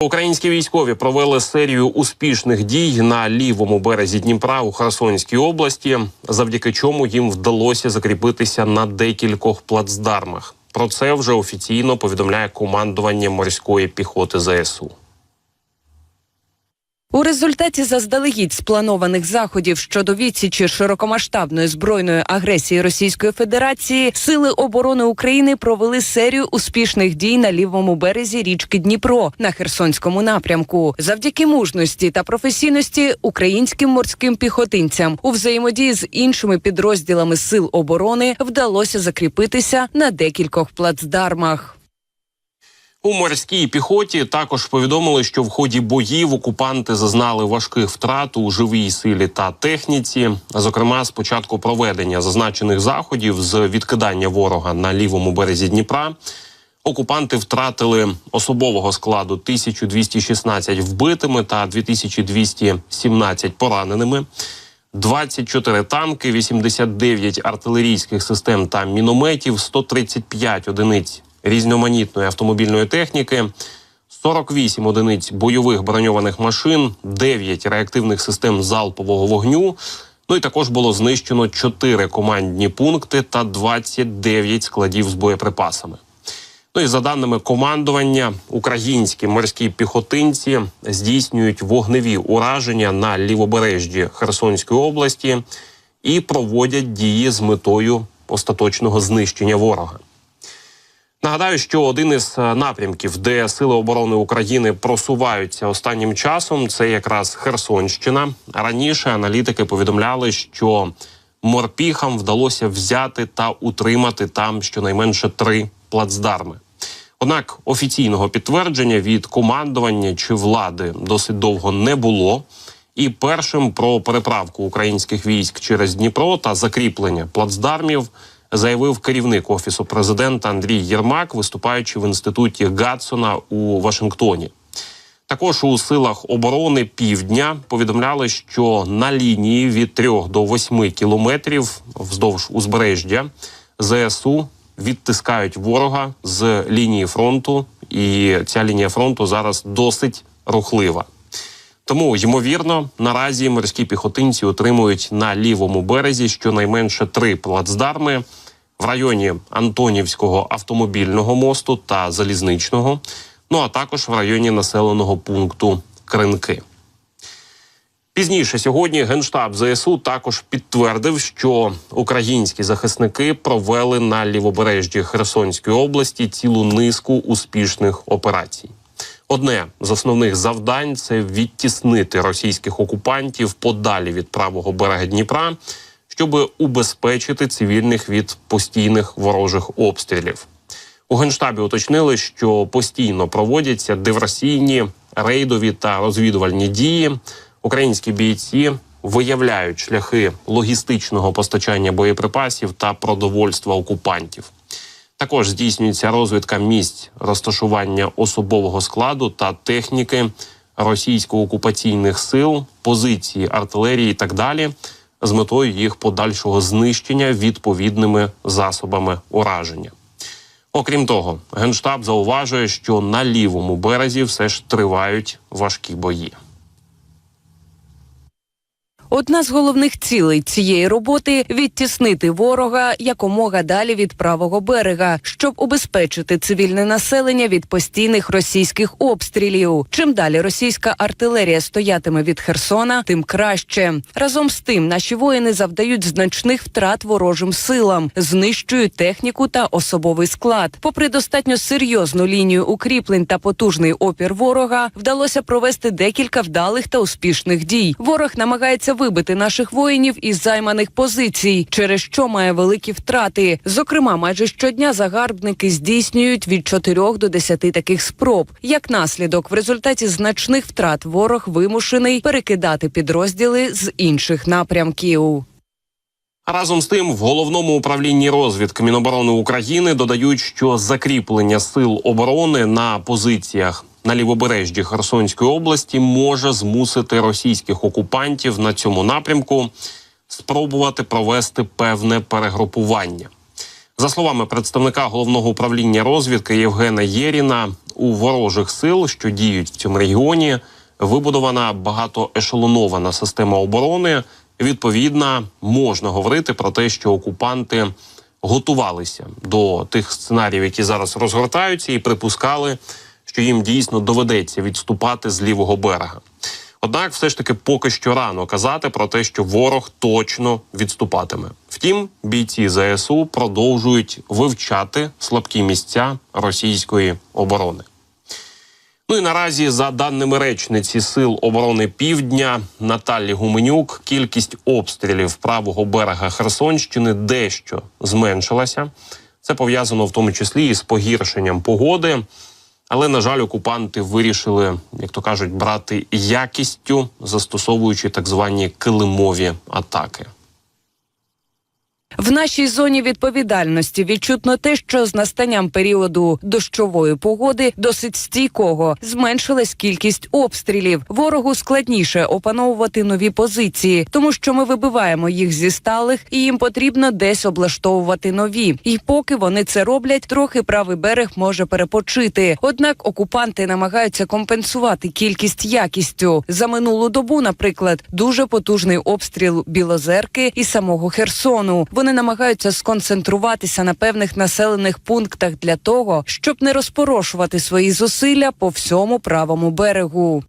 Українські військові провели серію успішних дій на лівому березі Дніпра у Херсонській області, завдяки чому їм вдалося закріпитися на декількох плацдармах. Про це вже офіційно повідомляє командування морської піхоти ЗСУ. У результаті заздалегідь спланованих заходів щодо відсічі широкомасштабної збройної агресії Російської Федерації сили оборони України провели серію успішних дій на лівому березі річки Дніпро на Херсонському напрямку. Завдяки мужності та професійності українським морським піхотинцям у взаємодії з іншими підрозділами сил оборони вдалося закріпитися на декількох плацдармах. У морській піхоті також повідомили, що в ході боїв окупанти зазнали важких втрат у живій силі та техніці. Зокрема, з початку проведення зазначених заходів з відкидання ворога на лівому березі Дніпра. Окупанти втратили особового складу 1216 вбитими та 2217 пораненими. 24 танки, 89 артилерійських систем та мінометів, 135 одиниць різноманітної автомобільної техніки, 48 одиниць бойових броньованих машин, 9 реактивних систем залпового вогню. Ну і також було знищено 4 командні пункти та 29 складів з боєприпасами. Ну і за даними командування, українські морські піхотинці здійснюють вогневі ураження на лівобережжі Херсонської області і проводять дії з метою остаточного знищення ворога. Нагадаю, що один із е, напрямків, де сили оборони України просуваються останнім часом, це якраз Херсонщина. Раніше аналітики повідомляли, що морпіхам вдалося взяти та утримати там щонайменше три плацдарми. Однак офіційного підтвердження від командування чи влади досить довго не було. І першим про переправку українських військ через Дніпро та закріплення плацдармів заявив керівник офісу президента Андрій Єрмак, виступаючи в інституті Гадсона у Вашингтоні. Також у силах оборони півдня повідомляли, що на лінії від 3 до 8 кілометрів вздовж узбережжя ЗСУ відтискають ворога з лінії фронту, і ця лінія фронту зараз досить рухлива. Тому ймовірно, наразі морські піхотинці отримують на лівому березі щонайменше три плацдарми в районі Антонівського автомобільного мосту та залізничного. Ну а також в районі населеного пункту Кринки. Пізніше сьогодні генштаб ЗСУ також підтвердив, що українські захисники провели на лівобережжі Херсонської області цілу низку успішних операцій. Одне з основних завдань це відтіснити російських окупантів подалі від правого берега Дніпра, щоб убезпечити цивільних від постійних ворожих обстрілів. У генштабі уточнили, що постійно проводяться диверсійні, рейдові та розвідувальні дії. Українські бійці виявляють шляхи логістичного постачання боєприпасів та продовольства окупантів. Також здійснюється розвідка місць розташування особового складу та техніки російсько-окупаційних сил, позиції артилерії і так далі, з метою їх подальшого знищення відповідними засобами ураження. Окрім того, генштаб зауважує, що на лівому березі все ж тривають важкі бої. Одна з головних цілей цієї роботи відтіснити ворога якомога далі від правого берега, щоб убезпечити цивільне населення від постійних російських обстрілів. Чим далі російська артилерія стоятиме від Херсона, тим краще. Разом з тим, наші воїни завдають значних втрат ворожим силам, знищують техніку та особовий склад. Попри достатньо серйозну лінію укріплень та потужний опір ворога, вдалося провести декілька вдалих та успішних дій. Ворог намагається вибити наших воїнів із займаних позицій, через що має великі втрати. Зокрема, майже щодня загарбники здійснюють від 4 до 10 таких спроб. Як наслідок, в результаті значних втрат ворог вимушений перекидати підрозділи з інших напрямків. Разом з тим, в головному управлінні розвідки Міноборони України додають, що закріплення сил оборони на позиціях на лівобережжі Херсонської області може змусити російських окупантів на цьому напрямку спробувати провести певне перегрупування. За словами представника головного управління розвідки Євгена Єріна, у ворожих сил, що діють в цьому регіоні, вибудована багатоешелонована система оборони. Відповідно, можна говорити про те, що окупанти готувалися до тих сценаріїв, які зараз розгортаються, і припускали, що їм дійсно доведеться відступати з лівого берега. Однак, все ж таки, поки що рано казати про те, що ворог точно відступатиме. Втім, бійці ЗСУ продовжують вивчати слабкі місця російської оборони. Ну і наразі, за даними речниці Сил оборони Півдня Наталі Гуменюк, кількість обстрілів правого берега Херсонщини дещо зменшилася. Це пов'язано в тому числі із погіршенням погоди. Але, на жаль, окупанти вирішили, як то кажуть, брати якістю, застосовуючи так звані килимові атаки. В нашій зоні відповідальності відчутно те, що з настанням періоду дощової погоди досить стійкого зменшилась кількість обстрілів. Ворогу складніше опановувати нові позиції, тому що ми вибиваємо їх зі сталих, і їм потрібно десь облаштовувати нові. І поки вони це роблять, трохи правий берег може перепочити. Однак окупанти намагаються компенсувати кількість якістю. За минулу добу, наприклад, дуже потужний обстріл Білозерки і самого Херсону. Вони намагаються сконцентруватися на певних населених пунктах для того, щоб не розпорошувати свої зусилля по всьому правому берегу.